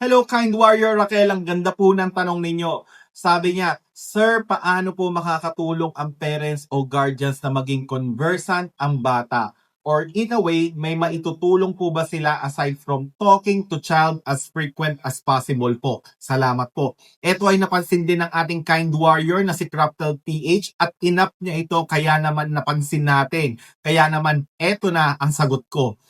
Hello, kind warrior Raquel. Ang ganda po ng tanong ninyo. Sabi niya, Sir, paano po makakatulong ang parents o guardians na maging conversant ang bata? Or in a way, may maitutulong po ba sila aside from talking to child as frequent as possible po? Salamat po. Ito ay napansin din ng ating kind warrior na si Craftel PH at inap niya ito kaya naman napansin natin. Kaya naman, eto na ang sagot ko.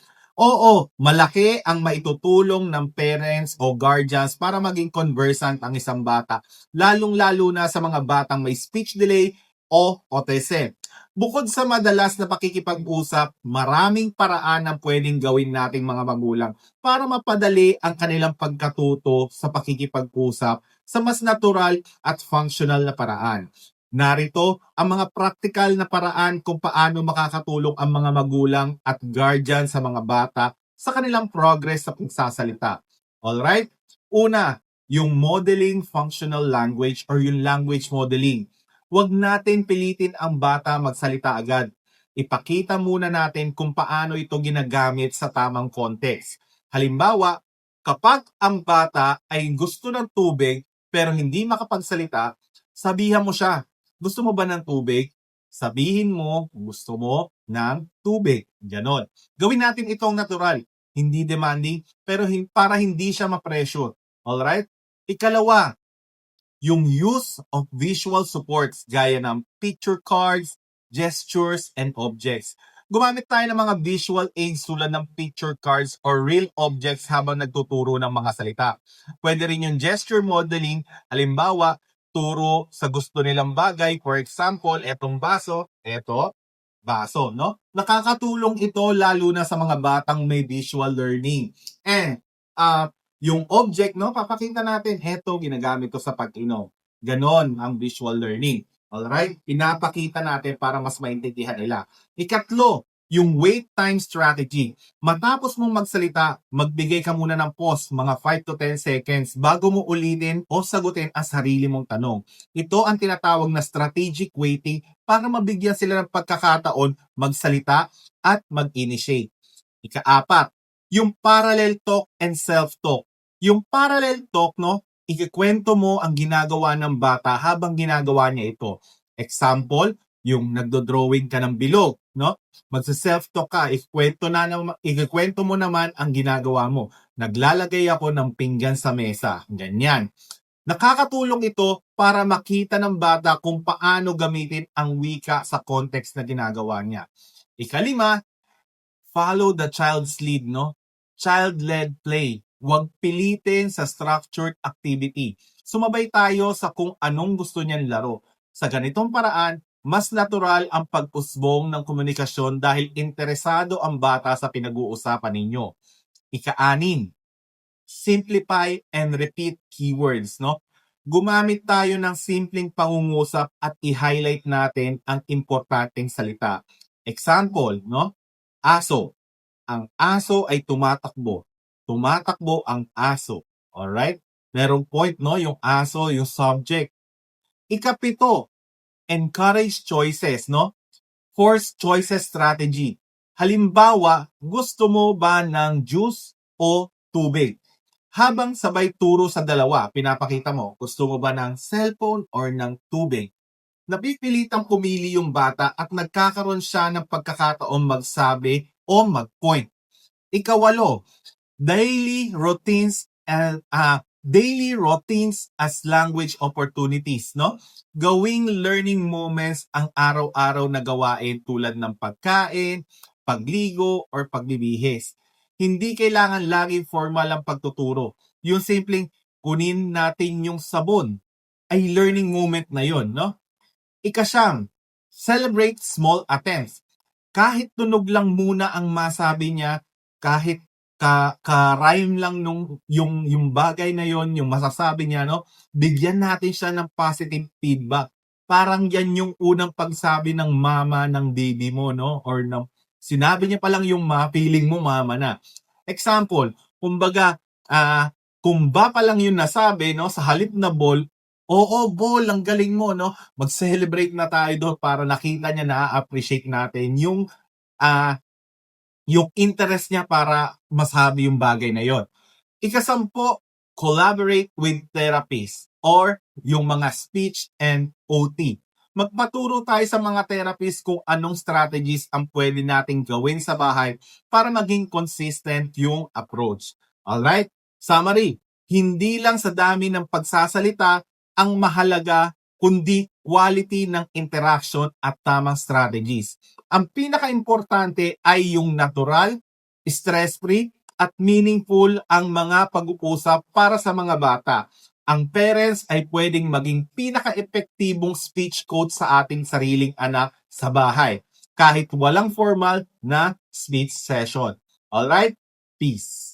Oo, malaki ang maitutulong ng parents o guardians para maging conversant ang isang bata, lalong-lalo na sa mga batang may speech delay o autism. Bukod sa madalas na pakikipag-usap, maraming paraan ang pwedeng gawin nating mga magulang para mapadali ang kanilang pagkatuto sa pakikipag-usap sa mas natural at functional na paraan. Narito ang mga practical na paraan kung paano makakatulong ang mga magulang at guardian sa mga bata sa kanilang progress sa pagsasalita. Alright? Una, yung modeling functional language or yung language modeling. Huwag natin pilitin ang bata magsalita agad. Ipakita muna natin kung paano ito ginagamit sa tamang context. Halimbawa, kapag ang bata ay gusto ng tubig pero hindi makapagsalita, sabihan mo siya, gusto mo ba ng tubig? Sabihin mo, gusto mo ng tubig. Ganon. Gawin natin itong natural, hindi demanding, pero para hindi siya ma-pressure. Alright? Ikalawa, yung use of visual supports gaya ng picture cards, gestures, and objects. Gumamit tayo ng mga visual aids tulad ng picture cards or real objects habang nagtuturo ng mga salita. Pwede rin yung gesture modeling, halimbawa, turo sa gusto nilang bagay. For example, etong baso, eto, baso, no? Nakakatulong ito lalo na sa mga batang may visual learning. And, ah, yung object, no, papakita natin, heto, ginagamit ko sa pag-inom. Ganon ang visual learning. Alright? Pinapakita natin para mas maintindihan nila. Ikatlo, yung wait time strategy. Matapos mong magsalita, magbigay ka muna ng pause, mga 5 to 10 seconds, bago mo ulitin o sagutin ang sarili mong tanong. Ito ang tinatawag na strategic waiting para mabigyan sila ng pagkakataon magsalita at mag-initiate. Ikaapat, yung parallel talk and self-talk. Yung parallel talk, no, ikikwento mo ang ginagawa ng bata habang ginagawa niya ito. Example, yung nagdo-drawing ka ng bilog, no? Magsa-self-talk ka, ikikwento, na, ikikwento mo naman ang ginagawa mo. Naglalagay ako ng pinggan sa mesa. Ganyan. Nakakatulong ito para makita ng bata kung paano gamitin ang wika sa context na ginagawa niya. Ikalima, follow the child's lead, no? Child-led play. Huwag pilitin sa structured activity. Sumabay tayo sa kung anong gusto niyang laro. Sa ganitong paraan, mas natural ang pag-usbong ng komunikasyon dahil interesado ang bata sa pinag-uusapan ninyo. Ika-anim, simplify and repeat keywords, no? Gumamit tayo ng simpleng pangungusap at i-highlight natin ang importanteng salita. Example, no? Aso. Ang aso ay tumatakbo. Tumatakbo ang aso. Alright? Merong point, no? Yung aso, yung subject. Ikapito, encourage choices, no? Force choices strategy. Halimbawa, gusto mo ba ng juice o tubig? Habang sabay turo sa dalawa, pinapakita mo, gusto mo ba ng cellphone or ng tubig? Napipilitang pumili yung bata at nagkakaroon siya ng pagkakataon magsabi o mag-point. Ikawalo, daily routines and ah, daily routines as language opportunities, no? Gawing learning moments ang araw-araw na gawain tulad ng pagkain, pagligo, or pagbibihis. Hindi kailangan laging formal ang pagtuturo. Yung simpleng kunin natin yung sabon ay learning moment na yon, no? Ikasyam, celebrate small attempts. Kahit tunog lang muna ang masabi niya, kahit ka, ka-rhyme lang nung yung yung bagay na yon, yung masasabi niya, no? Bigyan natin siya ng positive feedback. Parang yan yung unang pagsabi ng mama ng baby mo, no? Or ng sinabi niya pa lang yung ma, feeling mo mama na. Example, kumbaga, ah, kung ba pa lang yung nasabi, no, sa halip na ball, oo, ball, ang galing mo, no? Mag-celebrate na tayo doon para nakita niya na appreciate natin yung ah yung interest niya para masabi yung bagay na yon. Ikasampo, collaborate with therapists or yung mga speech and OT. Magpaturo tayo sa mga therapists kung anong strategies ang pwede nating gawin sa bahay para maging consistent yung approach. Alright? Summary, hindi lang sa dami ng pagsasalita ang mahalaga kundi quality ng interaction at tamang strategies. Ang pinaka-importante ay yung natural, stress-free, at meaningful ang mga pag-uusap para sa mga bata. Ang parents ay pwedeng maging pinaka-epektibong speech coach sa ating sariling anak sa bahay kahit walang formal na speech session. Alright? Peace.